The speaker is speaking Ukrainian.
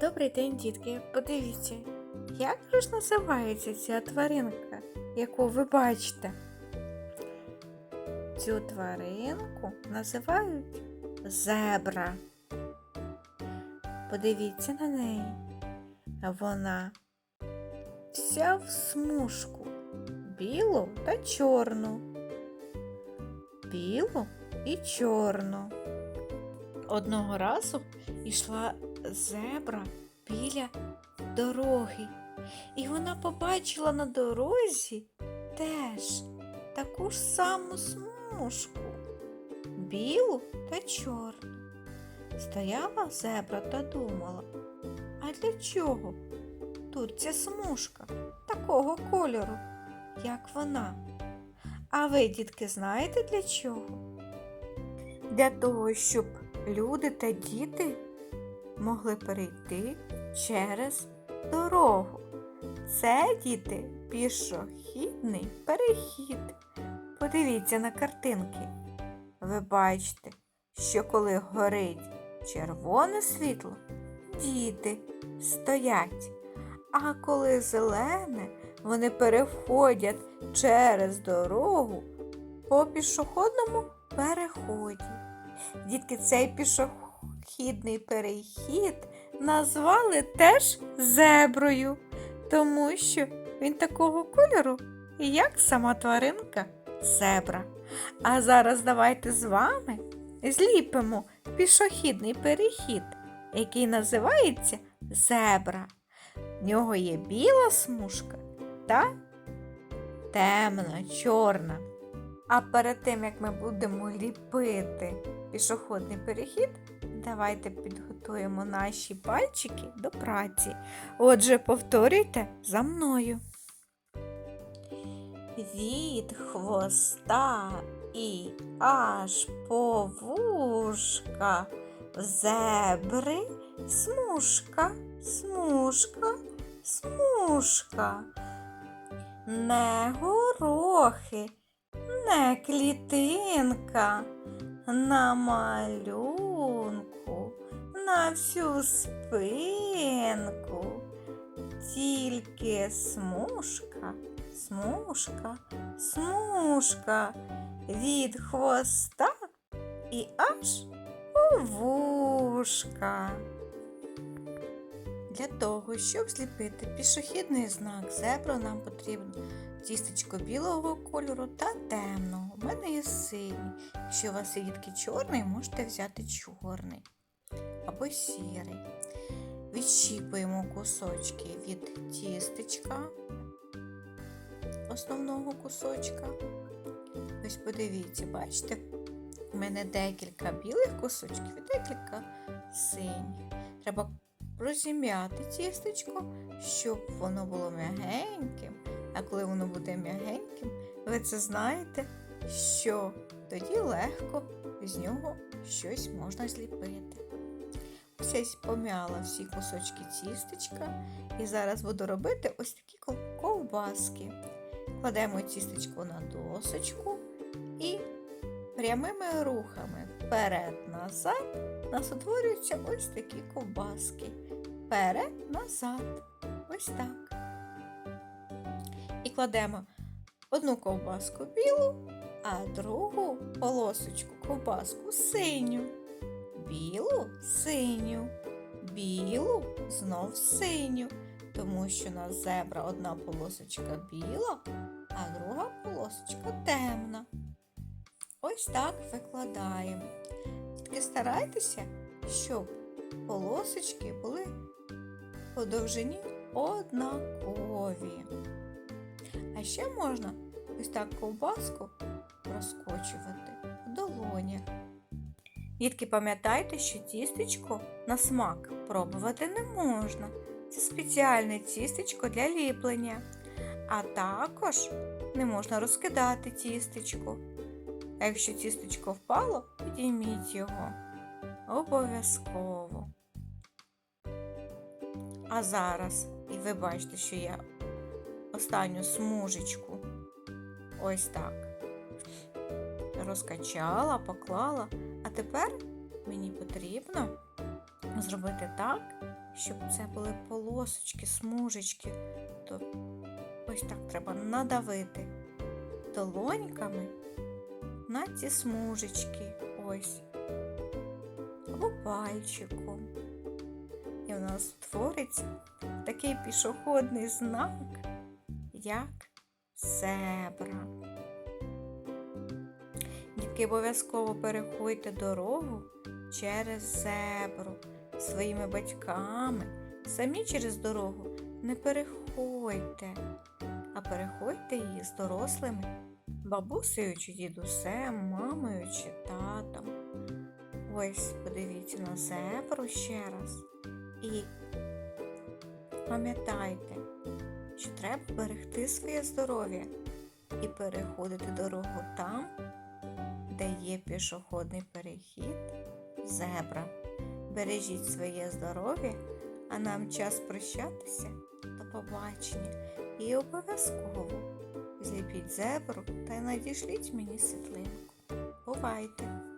Добрий день, дітки. Подивіться, як ж називається ця тваринка, яку ви бачите? Цю тваринку називають зебра. Подивіться на неї. Вона вся в смужку, білу та чорну. Білу і чорну. Одного разу йшла зебра біля дороги, і вона побачила на дорозі теж таку ж саму смужку, білу та чорну. Стояла зебра та думала, а для чого тут ця смужка такого кольору, як вона? А ви, дітки, знаєте для чого? Для того, щоб люди та діти могли перейти через дорогу. Це діти пішохідний перехід. Подивіться на картинки. Ви бачите, що коли горить червоне світло, діти стоять. А коли зелене, вони переходять через дорогу по пішохідному переході. Дітки, цей пішохідний перехід назвали теж зеброю, тому що він такого кольору, як сама тваринка зебра. А зараз давайте з вами зліпимо пішохідний перехід, який називається зебра. В нього є біла смужка та темна, чорна. А перед тим, як ми будемо ліпити пішохідний перехід, давайте підготуємо наші пальчики до праці. Отже, повторюйте за мною. Від хвоста і аж по вушка в зебри смужка, смужка, смужка. Не горохи, не клітинка, на малюнку, на всю спинку, тільки смужка, смужка, смужка від хвоста і аж у вушка. Для того, щоб зліпити пішохідний знак зебра, нам потрібно тістечко білого кольору та темного. У мене є синій. Якщо у вас є дітки чорний, можете взяти чорний або сірий. Відщіпуємо кусочки від тістечка, основного кусочка. Ось подивіться, бачите, у мене декілька білих кусочків і декілька синіх. Треба розім'яти тістечко, щоб воно було м'ягеньким. А коли воно буде м'ягеньким, ви це знаєте, що тоді легко з нього щось можна зліпити. Ось пом'яла всі кусочки тістечка і зараз буду робити ось такі ковбаски. Кладемо тістечко на досочку і прямими рухами вперед-назад нас утворюються ось такі ковбаски. Вперед-назад. Ось так. І кладемо одну ковбаску білу, а другу полосочку ковбаску синю. Білу синю. Білу знов синю. Тому що у нас зебра одна полосочка біла, а друга полосочка темна. Ось так викладаємо. Тільки старайтеся, щоб полосочки були по довжині однакові. А ще можна ось так ковбаску розкочувати в долонях. Дітки, пам'ятайте, що тістечко на смак пробувати не можна. Це спеціальне тістечко для ліплення. А також не можна розкидати тістечко. А якщо тістечко впало, підійміть його. Обов'язково. А зараз, і ви бачите, що я останню смужечку ось так розкачала, поклала. А тепер мені потрібно зробити так, щоб це були полосочки, смужечки, то ось так треба надавити долоньками на ці смужечки. Ось. Або пальчиком. І у нас створиться такий пішохідний знак, як зебра. Дітки обов'язково переходьте дорогу через зебру своїми батьками. Самі через дорогу не переходьте, а переходьте її з дорослими, бабусею чи дідусем, мамою чи татом. Ось подивіться на зебру ще раз. І пам'ятайте, що треба берегти своє здоров'я і переходити дорогу там, де є пішохідний перехід зебра. Бережіть своє здоров'я, а нам час прощатися. До побачення. І обов'язково зліпіть зебру та й надішліть мені світлинку. Бувайте!